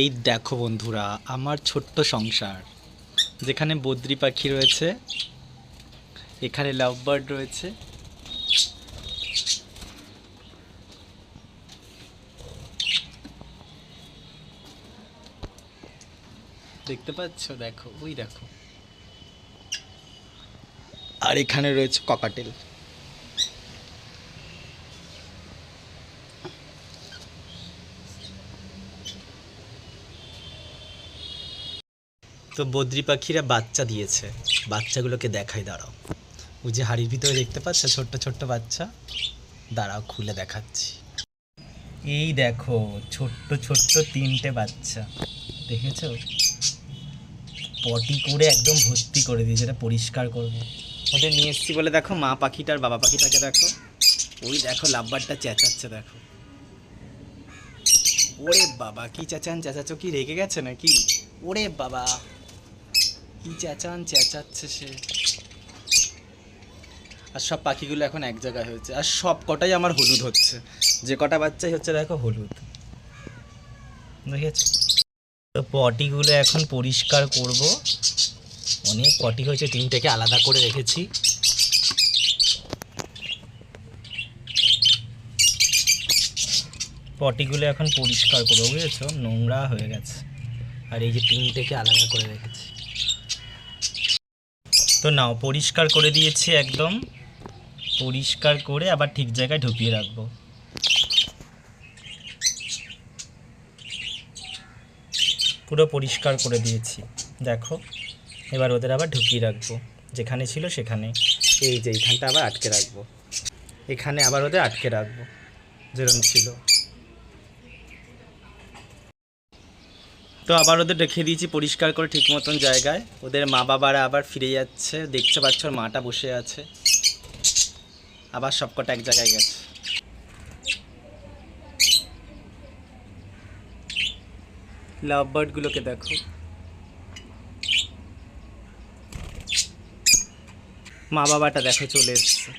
এই দেখো বন্ধুরা, আমার ছোট্ট সংসার। যেখানে বদ্রি পাখি রয়েছে, এখানে লাভ বার্ড রয়েছে। দেখতে পাচ্ছ? দেখো, ওই দেখো। আর এখানে রয়েছে ককাটেল তো বদ্রি পাখিরা বাচ্চা দিয়েছে। বাচ্চাগুলোকে দেখাই, দাঁড়াও। ওই যে হাড়ির ভিতরে দেখতে পাচ্ছ, ছোট্ট ছোট্ট বাচ্চা? দাঁড়াও, খুলে দেখাচ্ছি। এই দেখো, ছোট্ট ছোট্ট তিনটে বাচ্চা। দেখেছ? পটি করে একদম ভর্তি করে দিয়েছে, এটা পরিষ্কার করবে। ওদের নিয়ে এসেছি বলে দেখো, মা পাখিটার বাবা পাখিটাকে দেখো। ওই দেখো, লাভবারটা চেঁচাচ্ছে, দেখো। ওরে বাবা, কি চেঁচান চেঁচাচ্ছ কি রেগে গেছে নাকি? ওরে বাবা। কি চেঁচান, চেঁচাচ্ছে সে। আর সব পাখিগুলো এখন এক জায়গায় হয়েছে। আর সব কটাই আমার হলুদ হচ্ছে। যে কটা বাচ্চাই হচ্ছে, দেখো হলুদ। তো পটিগুলো এখন পরিষ্কার করব। অনেক পটি হয়েছে, তিনটেকে আলাদা করে রেখেছি। পটিগুলো এখন পরিষ্কার করব, বুঝেছ? নোংরা হয়ে গেছে। আর এই যে তিনটেকে আলাদা করে রেখেছি। তো নাও, পরিষ্কার করে দিয়েছি একদম। পরিষ্কার করে আবার ঠিক জায়গায় ঢুকিয়ে রাখব। পুরো পরিষ্কার করে দিয়েছি। দেখো, এবার ওদের আবার ঢুকিয়ে রাখব। যেখানে ছিল সেখানে। এই যে এইখানটা আবার আটকে রাখব। এখানে আবার ওদের আটকে রাখব। যেরকম ছিল। তো আবার ওদের রেখে দিয়েছি পরিষ্কার করে ঠিক মতন জায়গায়। ওদের মা বাবারা আবার ফিরে যাচ্ছে, দেখতে পাচ্ছ মাটা বসে আছে। আবার সবকটা এক জায়গায় গেছে। লাভ বার্ডগুলোকে দেখো। মা বাবাটা দেখো চলে এসছে।